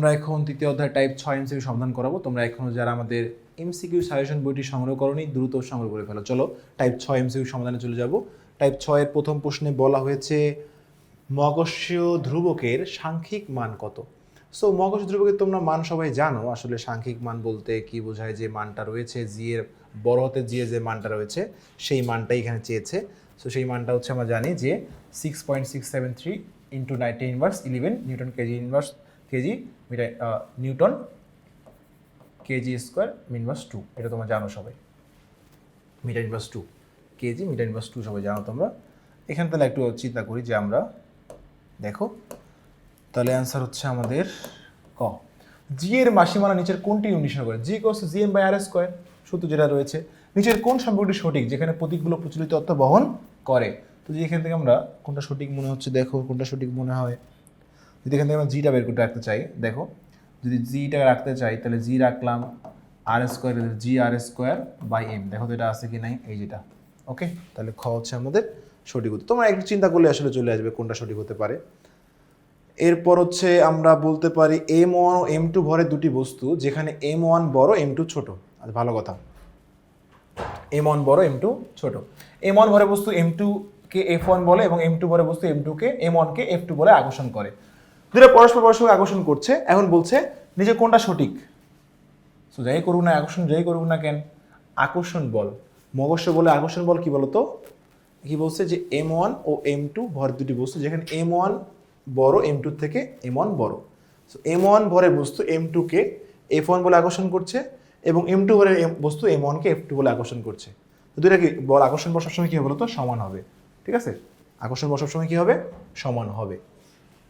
আমরা এখন তৃতীয় অধ্যায় টাইপ ছয় এমসিকিউ সমাধান করাবো। তোমরা এখনও যারা আমাদের এমসিকিউ সাজেশন বইটি সংগ্রহ করনি, দ্রুত সংগ্রহ করে ফেলো। চলো টাইপ ছয় এমসিকিউ সমাধানে চলে যাব। টাইপ ছয়ের প্রথম প্রশ্নে বলা হয়েছে, মগস্য ধ্রুবকের সাংখ্যিক মান কত? সো মগজ ধ্রুবকের তোমরা মান সবাই জানো। আসলে সাংখ্যিক মান বলতে কি বোঝায় যে মানটা রয়েছে জি এর বড় হতে জি এর যে মানটা রয়েছে, সেই মানটাই এখানে চেয়েছে। সো সেই মানটা হচ্ছে আমরা জানি যে six point six seven three into ninety inverse eleven newton K G inverse K G, metre newton K G square inverse two. এটা তোমরা জানো সবাই। Metre inverse two. K G, metre inverse two সবাই জানো তোমরা। এখানে তাহলে একটু চিন্তা করি যে আমরা, দেখো, তাহলে অ্যান্সার হচ্ছে আমাদের ক। জি এর মাসিমালা নিচের কোনটি অনুসরণ করে? G course G M by R square সূত্র যেটা রয়েছে। নিচের কোন সম্পর্কটি সঠিক? যেখানে প্রতীকগুলো প্রচলিত অর্থ বহন করে। তো যে এখান থেকে আমরা কোনটা সঠিক মনে হচ্ছে, দেখো কোনটা সঠিক মনে হয়। যদি এখান থেকে আমরা জিটা বের করতে রাখতে চাই, দেখো, যদি জিটা রাখতে চাই, তাহলে জি রাখলাম R square G R square by M দেখো তো এটা আছে কি নাই? এই যেটা। ওকে তাহলে খ হচ্ছে আমাদের সঠিক উত্তর। তোমরা একটু চিন্তা করলে আসলে চলে আসবে কোনটা সঠিক হতে পারে। এরপর হচ্ছে আমরা বলতে পারি এম ওয়ান ও এম টু ভরের দুটি বস্তু, যেখানে এম ওয়ান বড় এম টু ছোট। আচ্ছা ভালো কথা। এম ওয়ান বড় এম টু ছোট। এম ওয়ান ভরে বস্তু এম টু কে এফ ওয়ান বলে এবং এম টু ভরে বস্তু এম টু কে এম ওয়ান কে এফ টু বলে আকর্ষণ করে। দুটো পরস্পর পরস্পর আকর্ষণ করছে, এখন বলছে নিজে কোনটা সঠিক? সো যাই করুক না, আকর্ষণ যাই করুক না কেন, আকর্ষণ বল। মগস্য বলে আকর্ষণ বল কি বলতো? কি বলছে যে এম ওয়ান ও এম টু ভর দুটি বস্তু, যেখানে এম ওয়ান বড় এম টু থেকে এম ওয়ান বড়। সো এম ওয়ান ভরের বস্তু এম টুকে এফ ওয়ান বলে আকর্ষণ করছে এবং এম টু এম- বস্তু এম ওয়ানকে এফ টু বলে আকর্ষণ করছে। তো কি বল, আকর্ষণ বল সবসময় কী হবে বলতো? সমান হবে। ঠিক আছে? আকর্ষণ বল সবসময় কী হবে? সমান হবে।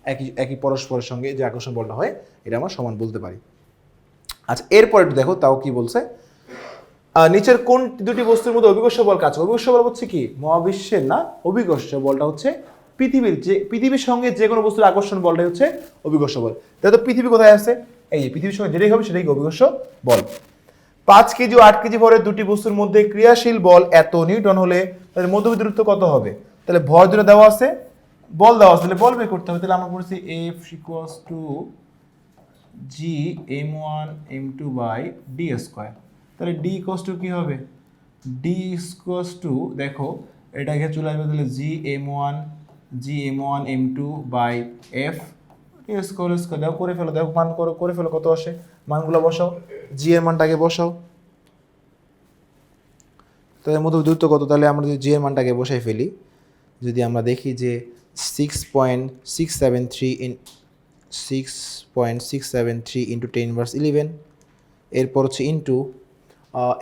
একই একই পরস্পরের সঙ্গে যে আকর্ষণ বলটা হয়, এটা আমরা সমান বলতে পারি। আচ্ছা এরপর দেখো, তাও কি বলছে? নিচের কোন দুটি বস্তুর মধ্যে অভিকর্ষ বল কাজ করে? অভিকর্ষ বল হচ্ছে কি? মহাবিশ্বের, না? অভিকর্ষ বলটা হচ্ছে পৃথিবীর যে, পৃথিবীর সঙ্গে যে কোনো বস্তুর আকর্ষণ বলটাই হচ্ছে অভিকর্ষ বল। তাহলে পৃথিবী কোথায় আছে? এই যে, পৃথিবীর সঙ্গে যেটাই হবে সেটাই অভিকর্ষ বল। পাঁচ কেজি ও আট কেজি ভরের দুটি বস্তুর মধ্যে ক্রিয়াশীল বল এত নিউটন হলে তাদের মধ্যবর্তী দূরত্ব কত হবে? তাহলে ভর দুটো দেওয়া আছে বল দেওয়া আছে তাহলে বল বের করতে হবে, তাহলে আমরা বলছি F equals to G M one M two by D square তাহলে ডি ইকোয়াস টু কী হবে? ডি ইকোয়াস টু দেখো, এটা এখানে চলে আসবে, তাহলে G M one G M one M two by F square square দেখো, করে ফেলো, দেখো, মান করো, করে ফেলো, কত আসে? মানগুলো বসাও জি এর মানটাকে বসাও। তাদের মধ্যে দূরত্ব কত? তাহলে আমরা যদি জি এর মানটাকে বসাই ফেলি, যদি আমরা দেখি যে six point six seven three in six point six seven three into ten verse eleven এরপর হচ্ছে ইন্টু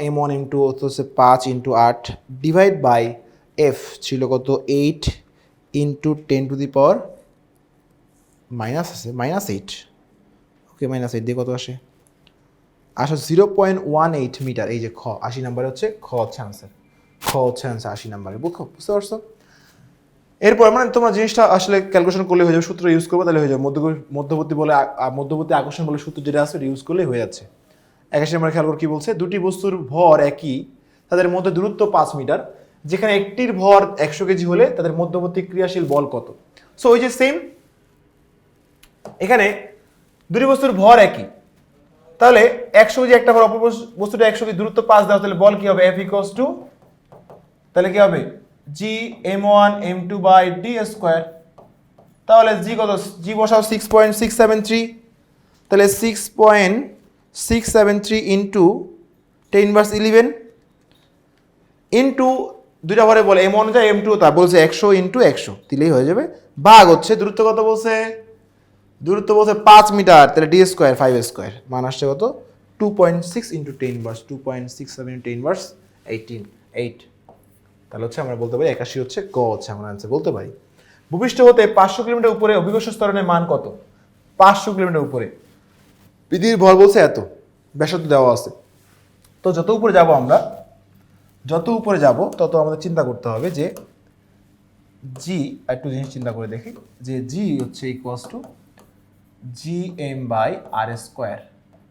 এম ওয়ান ইন্টু হচ্ছে পাঁচ ইন্টু আট ডিভাইড বাই এফ ছিল কত eight into ten to the power minus আছে minus eight okay minus eight দিয়ে কত আসে? আসো zero point one eight metre এই যে খ, আশি নাম্বারে হচ্ছে খ হচ্ছে আনসার খ হচ্ছে আনসার আশি নাম্বারে বুঝো বুঝতে পারছ? এরপর মানে তোমার জিনিসটা আসলে ক্যালকুলেশন করলে হয়ে যাবে, সূত্র ইউজ করব, তাহলে হয়ে যাবে। মধ্য- মধ্যবর্তী বলে মধ্যবর্তী আকর্ষণ বলে সূত্র যেটা আছে ইউজ করলে হয়ে যাচ্ছে। একাশি নম্বর খেয়াল করে বলছে, দুটি বস্তুর ভর একই, তাদের মধ্যে দূরত্ব পাঁচ মিটার, যেখানে একটির ভর একশো কেজি হলে তাদের মধ্যবর্তী ক্রিয়াশীল বল কত? সো ওই যে সেম এখানে দুটি বস্তুর ভর একই। তাহলে একশো কেজি একটা ভর, অপর বস্তুটা একশো কেজি দূরত্ব পাঁচ দেওয়া তাহলে বল কি হবে? এফ ইকোয়াস টু তাহলে কি হবে? G M one M two by D square তাহলে জি কত? জি বসাও six point six seven three তাহলে six point six seven three into ten verse eleven into দুইটা ঘরে বলে এম ওয়ান যায় এম টু তা বলছে একশো ইন্টু একশো, দিলেই হয়ে যাবে। ভাগ হচ্ছে, দূরত্ব কত বলছে? দূরত্ব বলছে পাঁচ মিটার, তাহলে ডি স্কোয়ার ফাইভ স্কোয়ার মান আসছে কত? Two point six into ten verse two point six seven ten verse eighteen eight তাহলে হচ্ছে আমরা বলতে পারি একাশি হচ্ছে ক হচ্ছে আমরা আনসার বলতে পারি। ভূপৃষ্ঠ হতে পাঁচশো কিলোমিটার উপরে অভিকর্ষ স্তরণের মান কত? পাঁচশো কিলোমিটার উপরে। পৃথিবীর ভর বলছে এত ব্যাসার্ধ দেওয়া আছে। তো যত উপরে যাব আমরা যত উপরে যাব তত আমাদের চিন্তা করতে হবে যে জি একটু জিনিস চিন্তা করে দেখি যে জি হচ্ছে equals to G M by R square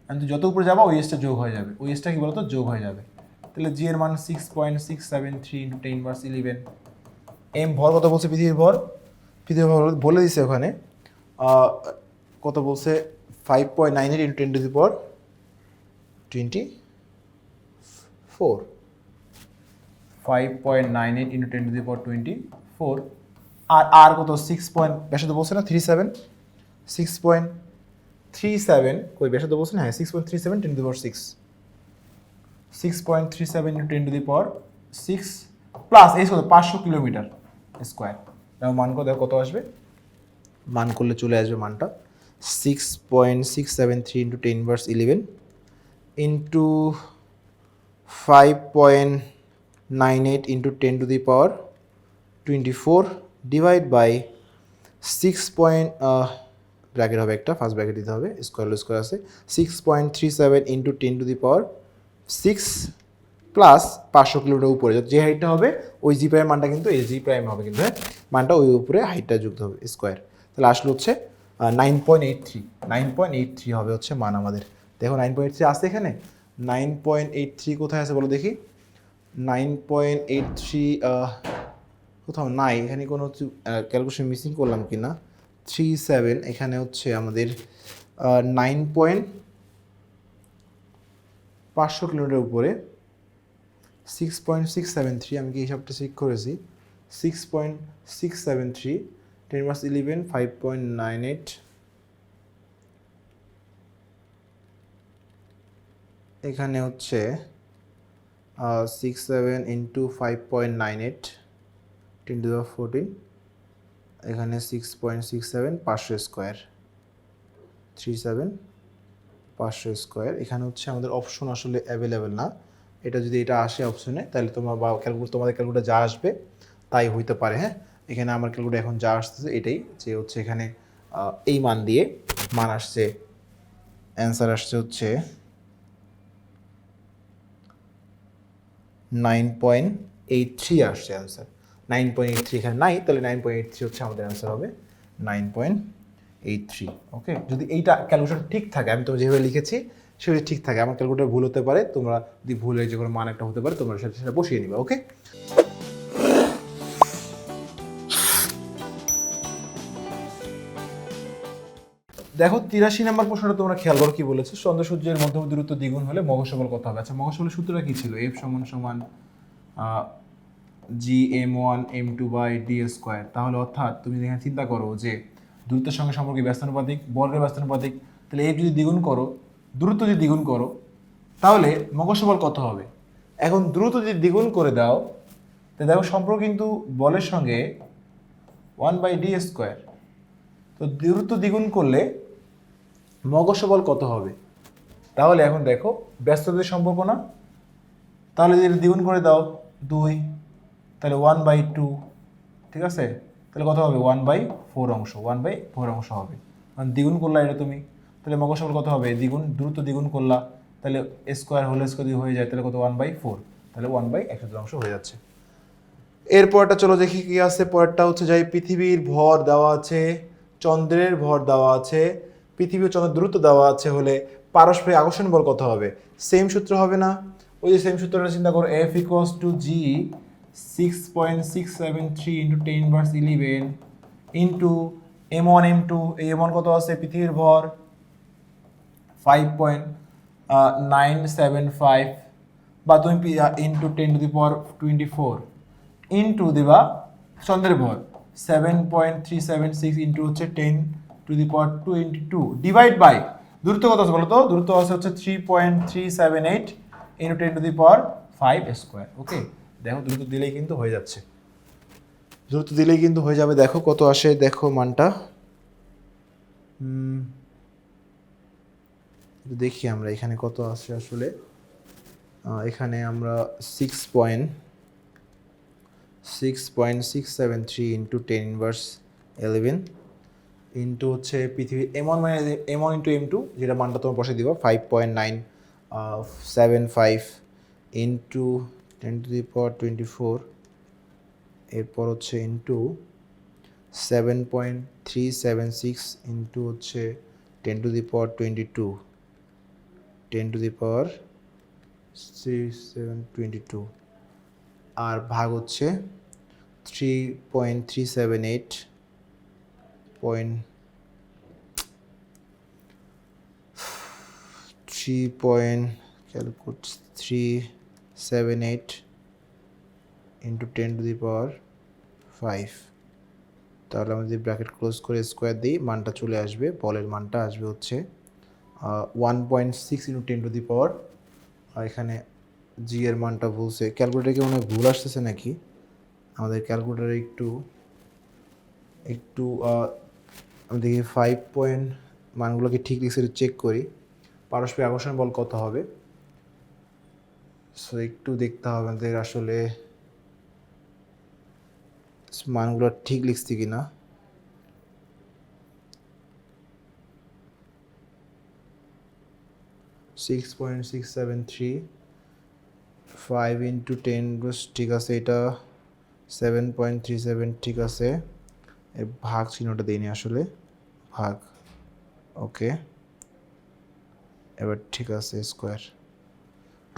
কিন্তু যত উপরে যাব ওই এসটা যোগ হয়ে যাবে। ওই এসটা কি বলতো? যোগ হয়ে যাবে। তাহলে জি এর মান six point six seven three into ten verse eleven M ভর কত বলছে? পৃথিবীর ভর? পৃথিবীর ভর বলে দিছে ওখানে কত বলছে? Five point nine eight into ten to the power twenty four five point nine eight into ten to the power twenty four আর আর কত? সিক্স পয়েন্ট তো বলছে না? Three seven six point three seven কই বেশি তো বলছে না? হ্যাঁ six point three seven ten to the power six six point three seven into ten to the power six plus এই কত পাঁচশো কিলোমিটার স্কোয়ার দেখো মান কত কত আসবে? মান করলে চলে আসবে মানটা six point six seven three into ten verse eleven into five point nine eight into ten to the power twenty four divide by six point bracket হবে একটা ফার্স্ট ব্র্যাকেট দিতে হবে স্কোয়ার স্কোয়ার আছে six point three seven into ten to the power six plus পাঁচশো kilometre উপরে। যে হাইটটা হবে, ওই জি প্রাইম মানটা কিন্তু এই জি প্রাইম হবে কিন্তু হ্যাঁ? মানটা ওই উপরে হাইটটা যুক্ত হবে স্কোয়ার তাহলে আসলে হচ্ছে nine point eight three nine point eight three হবে হচ্ছে মান আমাদের। দেখো নাইন পয়েন্ট থ্রি আছে এখানে? নাইন পয়েন্ট এইট থ্রি কোথায় আছে বলো দেখি? নাইন পয়েন্ট এইট থ্রি কোথাও নাই। এখানে কোনো হচ্ছে ক্যালকুলেশন মিসিং করলাম কি না থ্রি সেভেন এখানে হচ্ছে আমাদের নাইন পয়েন্ট পাঁচশো কিলোমিটার উপরে। Six point six seven three আমি কি হিসাবটা চেক করেছি? Six point six seven three ten mars eleven five point nine eight এখানে হচ্ছে six seven into five point nine eight ten two fourteen এখানে six point six seven পাঁচশো square three seven পাঁচশো square. এখানে হচ্ছে আমাদের option আসলে available না। এটা যদি এটা আসে অপশনে তাহলে তোমার বা ক্যালকুলেট তোমাদের ক্যালকুলেটার যা আসবে, তাই হইতে পারে হ্যাঁ? এখানে আমার ক্যালকুলেটার এখন যা আসতেছে এটাই, যে হচ্ছে এখানে এই মান দিয়ে মান আসছে। অ্যান্সার আসছে হচ্ছে নাইন পয়েন্ট এইট থ্রি আসছে answer nine point eight three এখানে নাই, তাহলে নাইন পয়েন্ট এইট থ্রি হচ্ছে আমাদের অ্যান্সার হবে। Nine point eight three okay যদি এইটা ক্যালকুলেশন ঠিক থাকে, আমি তো যেভাবে লিখেছি সেটা ঠিক থাকে। আমার ক্যালকুলেটার ভুল হতে পারে, তোমরা যদি ভুল হয়ে যে কোনো মান একটা হতে পারে, তোমরা সেটা বসিয়ে নিবে ওকে দেখো, তিরাশি নাম্বার প্রশ্নটা তোমরা খেয়াল করো কি বলেছে। চন্দ্র সূর্যের মধ্যবর্তী দূরত্ব দ্বিগুণ হলে মগসবল কত হবে? আচ্ছা মগসবলের সূত্রটা কি ছিল? এফ সমান সমান G M one M two by D square তাহলে অর্থাৎ তুমি এখানে চিন্তা করো যে দূরত্বের সঙ্গে সম্পর্কে ব্যস্তানুপাতিক বর্গের ব্যস্তানুপাতিক, তাহলে এফ যদি দ্বিগুণ করো, দূরত্ব যদি দ্বিগুণ করো, তাহলে মগসবল কত হবে? এখন দ্রুত যদি দ্বিগুণ করে দাও তাহলে দেখো সম্পর্ক কিন্তু বলের সঙ্গে ওয়ান বাই ডি স্কোয়ার। তো দূরত্ব দ্বিগুণ করলে মগজ বল কত হবে? তাহলে এখন দেখো, ব্যস্ততার সম্পর্ক না? তাহলে যদি দ্বিগুণ করে দাও, দুই, তাহলে ওয়ান বাই টু, ঠিক আছে? তাহলে কত হবে? ওয়ান বাই ফোর অংশ ওয়ান বাই ফোর অংশ হবে। কারণ দ্বিগুণ করলা এটা তুমি। তাহলে মগজ বল কত হবে? দ্বিগুণ, দ্রুত দ্বিগুণ করলা। তাহলে স্কোয়ার হোল স্কোয়ার যদি হয়ে যায়, তাহলে কত? ওয়ান বাই ফোর তাহলে ওয়ান বাই এক অংশ হয়ে যাচ্ছে। এরপরটা চলো দেখি কি আছে। পরেরটা হচ্ছে যাই, পৃথিবীর ভর দেওয়া আছে, চন্দ্রের ভর দেওয়া আছে, পৃথিবী ও চন্দ্রের দ্রুত দেওয়া আছে হলে পারস্পরিক আকর্ষণ বল কত হবে? সেম সূত্র হবে না। ওই যে সেম সূত্রটা চিন্তা করো F equals to G six point six seven three into ten verse eleven into M one M two এই কত আছে? পৃথিবীর ভর five point nine seven five বা তুমি into ten to the power twenty four into দিবা চন্দ্রের ভর seven point three seven six into হচ্ছে ten to the power twenty two divide by দূরত্ব কত আছে বলো তো দূরত্ব আছে হচ্ছে three point three seven eight into ten to the power five square okay দেখো, দ্রুত দিলেই কিন্তু হয়ে যাচ্ছে। দ্রুত দিলেই কিন্তু হয়ে যাবে। দেখো কত আসে, দেখো মানটা। দেখি আমরা এখানে কত আসে আসলে। এখানে আমরা six point six point six seven three into ten inverse eleven into হচ্ছে পৃথিবী এম ওয়ান মানে M one into M two যেটা মানটা তোমার বসে দিবা five point nine seven five into ten to the power twenty four এরপর হচ্ছে into seven point three seven six into হচ্ছে ten to the power twenty two ten to the power three seven twenty two আর ভাগ হচ্ছে three point three seven eight point three point calculate three seven eight into ten to the power five তাহলে আমরা যদি bracket close করে square দিই, মানটা চলে আসবে, বলের মানটা আসবে হচ্ছে one point six into ten to the power আর এখানে জি এর মানটা ভুলছে। ক্যালকুলেটারে কি মনে হয় ভুল আসতেছে নাকি? আমাদের ক্যালকুলেটারে একটু একটু আমি দেখি ফাইভ পয়েন্ট মানগুলোকে ঠিক লিখছে চেক করি। পারস্পরিক আকর্ষণ বল কত হবে? সো একটু দেখতে হবে আমাদের আসলে মানগুলো ঠিক লিখছি কি না six point six seven three five into ten ঠিক আছে এটা। সেভেন পয়েন্ট থ্রি সেভেন ঠিক আছে। এর ভাগ চিহ্নটা দিইনি আসলে। ভাগ। ওকে এবার ঠিক আছে square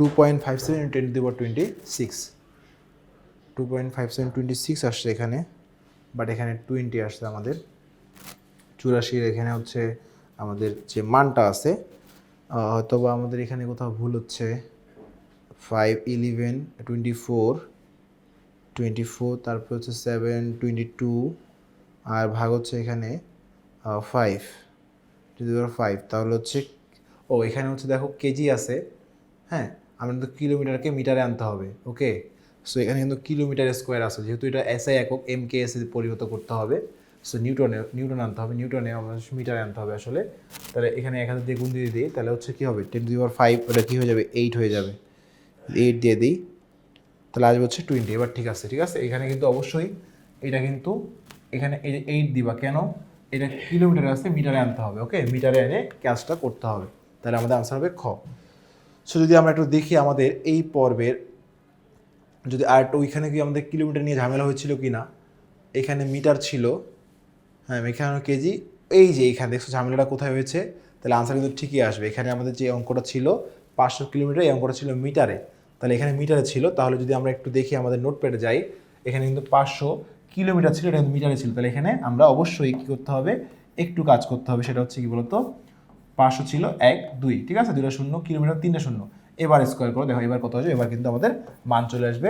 two point five seven ten দিব twenty six two point five seven twenty six আসছে এখানে বাট এখানে টোয়েন্টি আসছে আমাদের। চুরাশির এখানে হচ্ছে আমাদের যে মানটা আছে হয়তো আমাদের এখানে কোথাও ভুল হচ্ছে। Five eleven twenty four twenty four তারপর হচ্ছে সেভেন টোয়েন্টি টু আর ভাগ হচ্ছে এখানে ফাইভ যদি ফাইভ তাহলে হচ্ছে, ও, এখানে হচ্ছে দেখো কেজি আছে হ্যাঁ? কিন্তু কিলোমিটারকে মিটারে আনতে হবে, ওকে? সো এখানে কিন্তু কিলোমিটার স্কোয়ার আছে। যেহেতু এটা এসআই একক এম কে এস পরিণত করতে হবে সো নিউটনে, নিউটন আনতে হবে, নিউটনে আমাদের মিটারে আনতে হবে আসলে। তাহলে এখানে এক হাজার দিয়ে গুণ দিয়ে দিই, তাহলে হচ্ছে কী হবে? টেন টু পাওয়ার ফাইভ ওটা কী হয়ে যাবে? এইট হয়ে যাবে। এইট দিয়ে দিই, তাহলে আসবে হচ্ছে টোয়েন্টি এবার ঠিক আছে ঠিক আছে? এখানে কিন্তু অবশ্যই এটা কিন্তু এখানে এই এইট দিবা, কেন? এটা কিলোমিটারে আসতে মিটারে আনতে হবে, ওকে? মিটারে এনে ক্যাচটা করতে হবে। তাহলে আমাদের আনসার হবে খ। সো যদি আমরা একটু দেখি আমাদের এই পর্বের, যদি আর একটু ওইখানে কি আমাদের কিলোমিটার নিয়ে ঝামেলা হয়েছিল কি না, এখানে মিটার ছিল। হ্যাঁ এখানে কেজি, এই যে এখানে, দেখছ ঝামেলাটা কোথায় হয়েছে? তাহলে আনসার কিন্তু ঠিকই আসবে। এখানে আমাদের যে অঙ্কটা ছিল পাঁচশো কিলোমিটার, এই অঙ্কটা ছিল মিটারে। তাহলে এখানে মিটারে ছিল। তাহলে যদি আমরা একটু দেখি আমাদের নোটপ্যাডে যাই, এখানে কিন্তু পাঁচশো কিলোমিটার ছিল, এটা কিন্তু মিটারে ছিল। তাহলে এখানে আমরা অবশ্যই কী করতে হবে? একটু কাজ করতে হবে। সেটা হচ্ছে কি বলতো? পাঁচশো ছিল এক, দুই, ঠিক আছে? দুটো শূন্য, কিলোমিটার তিনটা শূন্য। এবার স্কোয়ার করো, দেখো, এবার কত আসবে এবার কিন্তু আমাদের মান চলে আসবে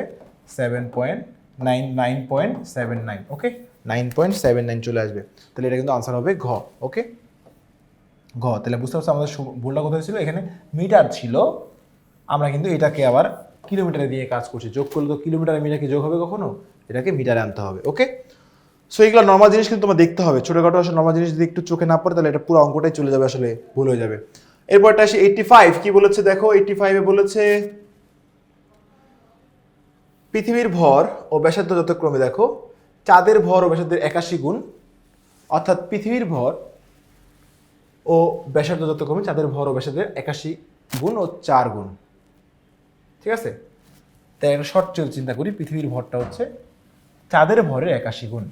seven point nine nine point seven nine okay nine point seven nine চলে আসবে। তাহলে এটা কিন্তু আনসার হবে ঘ ওকে ঘ, তাহলে বুঝতে পারছ আমাদের ভুলটা কোথায় ছিল? এখানে মিটার ছিল। আমরা কিন্তু এটাকে আবার কিলোমিটারে দিয়ে কাজ করছি। যোগ করলে তো কিলোমিটারে মিটারকে যোগ হবে কখনো? এটাকে মিটারে আনতে হবে ওকে সো এইগুলো নর্মাল জিনিস কিন্তু তোমার দেখতে হবে। ছোটোখাটো আসলে নর্মাল জিনিস যদি একটু চোখে না পড়ে, তাহলে এটা পুরো অঙ্কটাই চলে যাবে, আসলে ভুল হয়ে যাবে। এরপরটা আসি এইটটি ফাইভ কি বলেছে দেখো? এইটটি ফাইভে বলেছে, পৃথিবীর ভর ও ব্যাসার্ধ যথাক্রমে দেখো, চাঁদের ভর ও ব্যাসার্ধের একাশি গুণ, অর্থাৎ পৃথিবীর ভর ও ব্যাসার্ধ যথাক্রমে চাঁদের ভর ও ব্যাসার্ধের একাশি গুণ ও চার গুণ। ঠিক আছে? তাই একটা শর্ট চিন্তা করি, পৃথিবীর ভরটা হচ্ছে চাঁদের ভরের একাশি গুণ।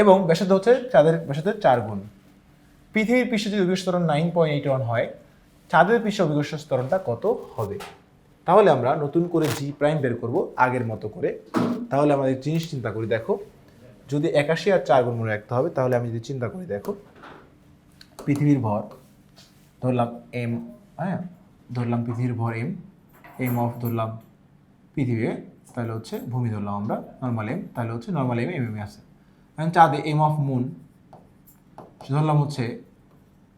এবং ব্যাসার্ধ হচ্ছে চাঁদের, ব্যাসার্ধের চার গুণ। পৃথিবীর পৃষ্ঠে যদি স্তরণ নাইন পয়েন্ট এইট ওয়ান হয়, চাঁদের পৃষ্ঠে অভিজ্ঞ স্তরণটা কত হবে? তাহলে আমরা নতুন করে জি প্রাইম বের করব আগের মতো করে। তাহলে আমাদের জিনিস চিন্তা করি, দেখো, যদি একাশি আর চার গুণ মনে রাখতে হবে, তাহলে আমি যদি চিন্তা করি, দেখো, পৃথিবীর ভর, ধরলাম এম হ্যাঁ ধরলাম পৃথিবীর ভর এম এম অফ ধরলাম পৃথিবী, তাহলে হচ্ছে ভূমি ধরলাম আমরা নর্মাল এম তাহলে হচ্ছে নর্মাল এম এম এম আছে। চাঁদে এম অফ মুন ধরলাম হচ্ছে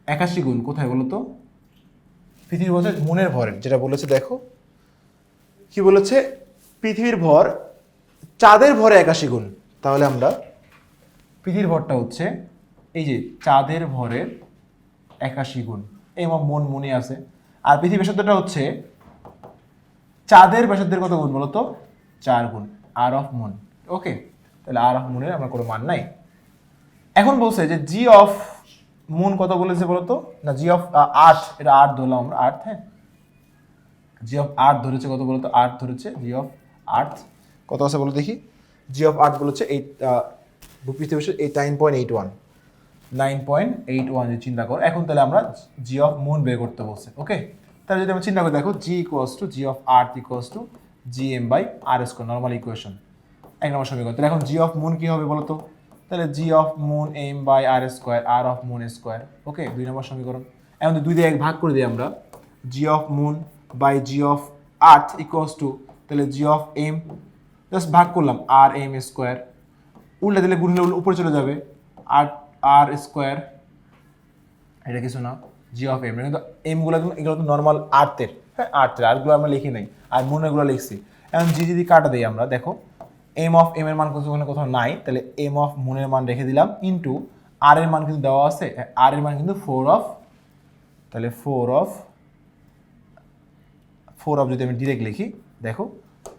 একাশি গুণ কোথায় বলো তো? পৃথিবীর বলছে মুনের ভরের যেটা বলেছে দেখো। কি বলেছে? পৃথিবীর ভর চাঁদের ভরে একাশি গুণ। তাহলে আমরা পৃথিবীর ভরটা হচ্ছে এই যে চাঁদের ভরের একাশি গুণ। এই আমার মন মনে আছে। আর পৃথিবীর ব্যাসার্ধটা হচ্ছে চাঁদের ব্যাসার্ধের কত গুণ বলতো চার গুণ। আর অফ মন ওকে তাহলে আর মুনের আমার কোনো মান নাই। এখন বলছে যে জি অফ মুন কত বলেছে বলতো? না জি অফ আর্থ এটা আর্থ ধরলাম আমরা আর্থ হ্যাঁ। জি অফ আর্থ ধরেছে কত বলতো? আর্থ ধরেছে জি অফ আর্থ কত আছে বলো দেখি? জি অফ আর্থ বলেছে এইট পৃথিবী eight nine point eight one nine point eight one যদি চিন্তা করো, এখন তাহলে আমরা জি অফ মুন বের করতে বলছে ওকে তাহলে যদি আমরা চিন্তা করি, দেখো G equals to G of earth equals to G M by R square normal equation এক নম্বর সমীকরণ। তাহলে এখন জি অফ মুন কী হবে বলতো? তাহলে G of moon M by R square R of moon square okay দুই নম্বর সমীকরণ। এখন দুই দিয়ে এক ভাগ করে দিই আমরা। G of moon by G of earth equals to তাহলে জি অফ এম জাস্ট ভাগ করলাম আর এম স্কোয়ার উল্টে দিলে গুণলে উপরে চলে যাবে। আর আর স্কোয়ার এটা কিছু না জি অফ এম কিন্তু এমগুলো এগুলো তো নর্মাল আর্থের হ্যাঁ আর্থের আর্টগুলো আমরা লিখি নাই। আর মুনেরগুলো লিখছি। এখন জি যদি কাটা দিই আমরা, দেখো এম অফ এম এর মান কোথাও ওখানে কোথাও নাই, তাহলে এম অফ মুনের মান রেখে দিলাম ইন্টু আর এর মান কিন্তু দেওয়া আছে আর এর মান কিন্তু ফোর অফ তাহলে ফোর অফ ফোর অফ যদি আমি ডিরেক্ট লিখি, দেখো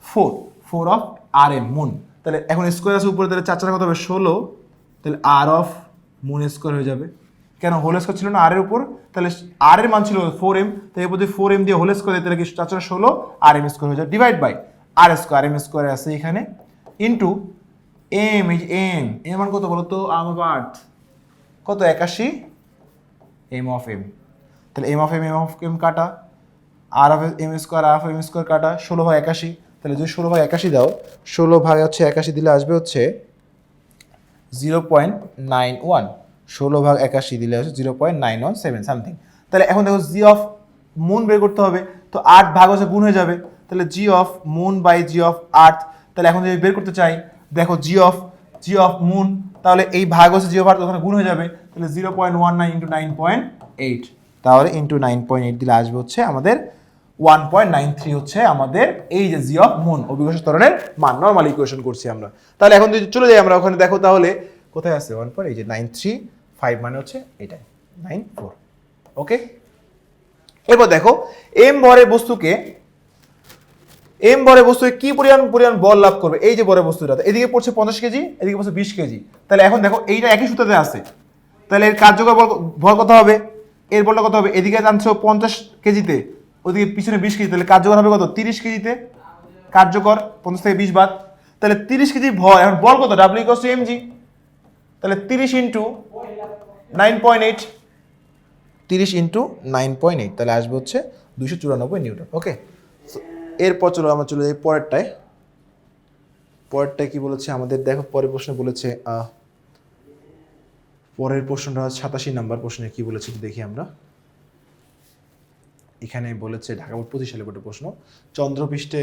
four four of R M moon তাহলে এখন স্কোয়ার আছে উপরে, তাহলে চার চার কত হবে? ষোলো, তাহলে আর অফ মুন স্কোয়ার হয়ে যাবে। কেন? হোল স্কোয়ার ছিল না আর এর উপর, তাহলে আর এর মান ছিল ফোর এম তাই এরপর যদি ফোর এম দিয়ে হোল স্কোয়ার তাহলে কি চার চার ষোলো আর এম স্কোয়ার হয়ে যাবে divide by R square M square আছে এখানে। ইন্টু এম এই এম এর মান কত বলো তো আমার আর্থ কত? একাশি? এম অফ এম তাহলে M of M M of M কাটা। R of M square R of M square কাটা। ষোলো ভাগ একাশি। তাহলে যদি ষোলো ভাগ একাশি দাও, ষোলো ভাগ হচ্ছে একাশি দিলে আসবে হচ্ছে জিরো পয়েন্ট নাইন ওয়ান ষোলো ভাগ একাশি দিলে হচ্ছে zero point nine one seven something তাহলে এখন দেখো জি অফ মুন বের করতে হবে। তো আট ভাগ হচ্ছে গুণ হয়ে যাবে। তাহলে G of moon by G of earth তাহলে এখন যদি বের করতে চাই, দেখো G of G of moon তাহলে এই ভাগ হচ্ছে জি অফ ওখানে গুণ হয়ে যাবে। তাহলে zero point one nine into nine point eight তাহলে ইন্টু নাইন পয়েন্ট এইট দিলে আসবে হচ্ছে আমাদের ওয়ান পয়েন্ট নাইন থ্রি হচ্ছে আমাদের এই যে জি অফ মুন অভিকর্ষ ত্বরণের মান। নর্মাল ইকুয়েশন করছি আমরা। তাহলে এখন যদি চলে যাই আমরা ওখানে, দেখো তাহলে কোথায় আছে ওয়ান পয়েন্ট এই যে নাইন থ্রি ফাইভ মানে হচ্ছে এটাই নাইন ফোর ওকে এরপর দেখো এম ভরের বস্তুকে এম ভরের বস্তুকে কি পরিমাণ পরিমাণ বল লাভ করবে? এই যে ভরের বস্তুটা, এদিকে পড়ছে পঞ্চাশ কেজি, এদিকে পড়ছে বিশ কেজি। তাহলে এখন দেখো, এইটা একই সূত্রতে আছে। তাহলে এর কার্যকর বল ভর কত হবে? এর বলটা কত হবে? এদিকে জানছো পঞ্চাশ কেজিতে, ওদিকে পিছনে বিশ কেজি, তাহলে কার্যকর হবে কত? তিরিশ কেজিতে কার্যকর, পঞ্চাশ থেকে বিশ বাদ। তাহলে তিরিশ কেজি ভর, এখন বল কত? ডাব্লিউ ইকস এম জি তাহলে তিরিশ ইন্টু নাইন পয়েন্ট এইট তিরিশ ইন্টু নাইন পয়েন্ট এইট তাহলে আসবে হচ্ছে দুশো চুরানব্বই নিউটন ওকে এরপর চলো আমরা চলে যাই পরেরটায়। পরেরটায় কি বলেছে? আমাদের দেখো, পরের প্রশ্ন বলেছে পরের প্রশ্নটা সাতাশি নাম্বার প্রশ্নে কি বলেছে দেখি আমরা। এখানে বলেছে, ঢাকা বোর্ড পঁচিশ সালে বোর্ডের প্রশ্ন, চন্দ্রপৃষ্ঠে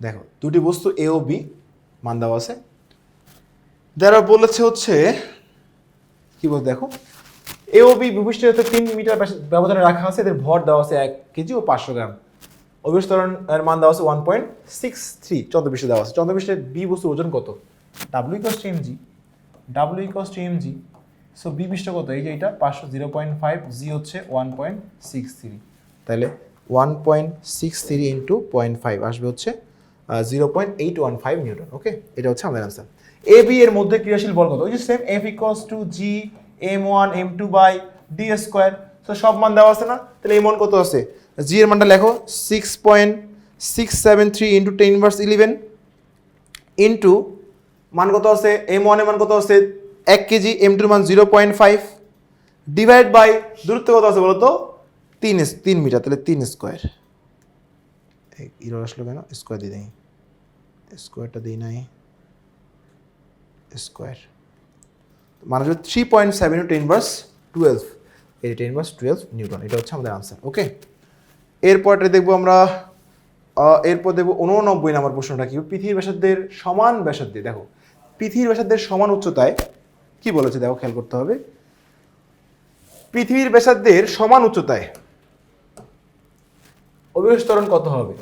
দেখো, দুটি বস্তু এ ও বি, মান দেওয়া আছে। যারা বলেছে হচ্ছে, কি বল দেখো এ ও বি ভূপৃষ্ঠের হতে তিন মিটার ব্যবধানে রাখা আছে, এদের ভর দেওয়া আছে এক কেজি ও পাঁচশো গ্রাম। অভিস্তরণ এর মান দেওয়া আছে ওয়ান পয়েন্ট সিক্স থ্রি চন্দ্রপৃষ্ঠে দেওয়া আছে। চন্দ্রপৃষ্ঠের বি বস্তুর ওজন কত? W equals to MG W equals to MG so B পৃষ্ঠ কত? এই যে এটা, পাঁচশো জিরো পয়েন্ট ফাইভ জি হচ্ছে ওয়ান পয়েন্ট সিক্স থ্রি তাহলে one point six three into point five আসবে হচ্ছে zero point eight one five newton okay এটা হচ্ছে আমাদের আনসার এ বি এর মধ্যে ক্রিয়াশীল বল কত? ওই যে same F equals to G M one M two by D square তো সব মান দেওয়া আছে না? তাহলে এম ওয়ান কত আছে? জি এর মানটা লেখো six point six seven three into ten verse eleven into মান কত আছে? এম ওয়ানের মান কত আছে? এক কেজি এম টুর মান zero point five divide by দূরত্ব কত আছে বলো তো তিন তিন মিটার, তাহলে তিন স্কোয়ার ইরো আসলো কেন? স্কোয়ার দিয়ে দিই। স্কোয়ারটা দিই নাই। স্কোয়ার মানে হচ্ছে three point seven ten verse twelve এই টেন ভার্স টুয়েলভ নিউটন, এটা হচ্ছে আমাদের আনসার ওকে এরপরটা দেখব আমরা এরপর দেখব উননব্বই নম্বর প্রশ্নটা কি? পৃথিবীর ব্যাসার্ধের সমান ব্যাসার্ধে, দেখো, পৃথিবীর ব্যাসার্ধের সমান উচ্চতায় কি বলেছে, দেখো, খেয়াল করতে হবে। পৃথিবীর ব্যাসার্ধের সমান উচ্চতায় অভিবেশ ত্বরণ কত হবে?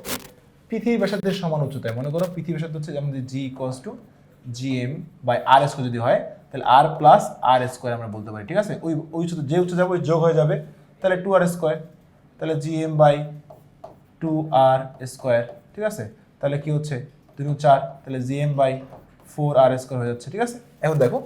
পৃথিবীর ব্যাসার্ধের সমান উচ্চতায়। মনে করো পৃথিবীর ব্যাসার্ধ হচ্ছে যেমন G equals to G M by R square যদি হয় তাহলে আর প্লাস আর স্কোয়ার আমরা বলতে পারি, ঠিক আছে? ওই ওই উচ্চতা, যে উচ্চতা যাবে যোগ হয়ে যাবে। তাহলে টু আর স্কোয়ার তাহলে G M by two R square ঠিক আছে? তাহলে কি হচ্ছে? দুই চার, তাহলে G M by four R square হয়ে যাচ্ছে, ঠিক আছে? এখন দেখো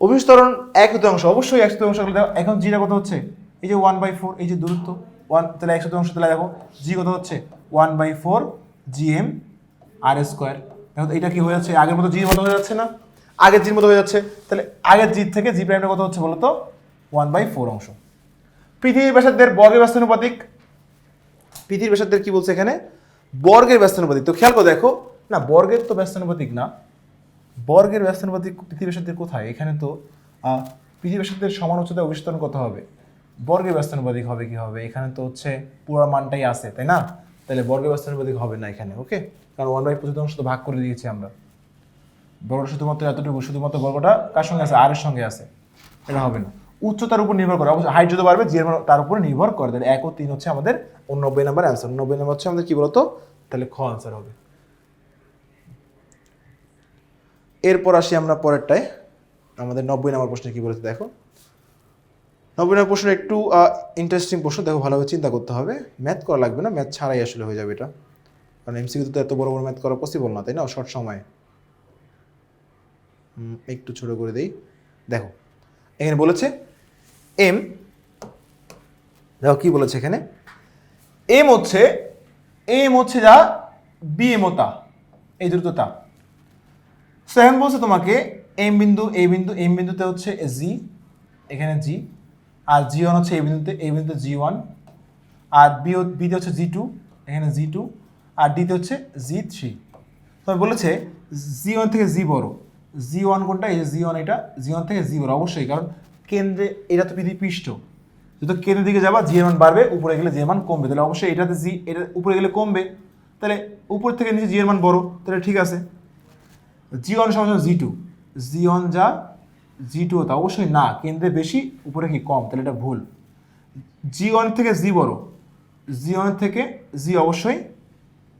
অভিস্তরণ এক শতাংশ, অবশ্যই এক শতাংশ দেখো এখন জিটা কত হচ্ছে? এই যে ওয়ান বাই ফোর এই যে দূরত্ব ওয়ান তাহলে এক শতাংশ, তাহলে দেখো জি কত হচ্ছে? One by four G M R square দেখো এটা কি হয়ে যাচ্ছে? আগের মতো জির মতো হয়ে যাচ্ছে না? আগের জির মতো হয়ে যাচ্ছে? তাহলে আগের জি থেকে জি প্রাইমটা কত হচ্ছে বলো তো ওয়ান বাই ফোর অংশ। পৃথিবীর ব্যাসার্ধের বর্গের ব্যস্তানুপাতিক পৃথিবীর ব্যাসার্ধের কি বলছে এখানে? বর্গের ব্যস্তানুপাতিক তো খেয়াল করে দেখো। না বর্গের তো ব্যস্তানুপাতিক না। বর্গের ব্যস্তানুপাতিক পৃথিবীর ব্যাসার্ধের কোথায়? এখানে তো আহ, পৃথিবীর ব্যাসার্ধের সমান উচ্চতায় অভিস্তরণ কত হবে? বর্গের ব্যস্তানুপাতিক হবে কি হবে? এখানে তো হচ্ছে পুরো মানটাই আছে তাই না? তাহলে বর্গের ব্যস্তানুপাতিক হবে না এখানে ওকে? কারণ ওয়ান বাই প্রতি অংশ তো ভাগ করে দিয়েছি আমরা। বর্গটা শুধুমাত্র এতটুকু, শুধুমাত্র বর্গটা কার সঙ্গে আছে? আর এর সঙ্গে আছে। এটা হবে না। উচ্চতার উপর নির্ভর করে। অবশ্যই হাইট যত বাড়বে মান তার উপর নির্ভর করে। তাহলে এক ও তিন হচ্ছে আমাদের নব্বই নাম্বার অ্যান্সার নব্বই নাম্বার হচ্ছে আমাদের কি বলতো? তাহলে খ আনসার হবে। এরপর আসি আমরা পরেরটায়। আমাদের নব্বই নাম্বার প্রশ্নে কি বলেছে দেখো? নব্বই নম্বর প্রশ্ন একটু ইন্টারেস্টিং প্রশ্ন। দেখো, ভালোভাবে চিন্তা করতে হবে। ম্যাথ করা লাগবে না। ম্যাথ ছাড়াই আসলে হয়ে যাবে এটা। কারণ এমসিকিউ তো এত বড় বড় ম্যাথ করা পসিবল না, তাই না? শর্ট সময়ে। একটু ছোট করে দেই। দেখো, এখানে বলেছে, এম দেখো কি বলেছে এখানে? এম হচ্ছে এম হচ্ছে যা বি এম তা, এই দ্রুততা সেভেন বলছে তোমাকে, এম বিন্দু, এ বিন্দু, এম বিন্দুতে হচ্ছে জি, এখানে জি, আর জি ওয়ান হচ্ছে এই বিন্দুতে এই বিন্দুতে জি ওয়ান, আর বি বিতে হচ্ছে জি টু, এখানে জি টু, আর ডিতে হচ্ছে জি থ্রি। তবে বলেছে, জি ওয়ান থেকে জি বড়। জি ওয়ান কোনটা এই জি ওয়ান এটা জি ওয়ান থেকে জি অবশ্যই কারণ কেন্দ্রে এটা তো পৃথিবী পৃষ্ঠ যদি কেন্দ্রের দিকে যাবা জি মান বাড়বে উপরে গেলে জি মান কমবে তাহলে অবশ্যই এটাতে জি এটা উপরে গেলে কমবে তাহলে উপর থেকে নিচে জি এর মান বড় তাহলে ঠিক আছে জি ওয়ান সমান জি টু জি ওয়ান যা জি টু তা অবশ্যই না কেন্দ্রে বেশি উপরে কি কম তাহলে এটা ভুল জি ওয়ান থেকে জি বড় জি ওয়ান থেকে জি অবশ্যই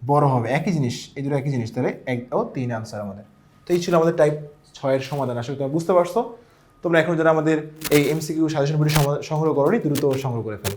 বড় হবে একই জিনিস এই দুটো একই জিনিস তাহলে এক ও তিন আনসার আমাদের তো এই ছিল আমাদের টাইপ ছয়ের সমাধান। আসলে তোমরা বুঝতে পারছ। তোমরা এখন যারা আমাদের এই এমসিকিউ সাজেশন সংগ্রহ করোনি, দ্রুত সংগ্রহ করে ফেলো।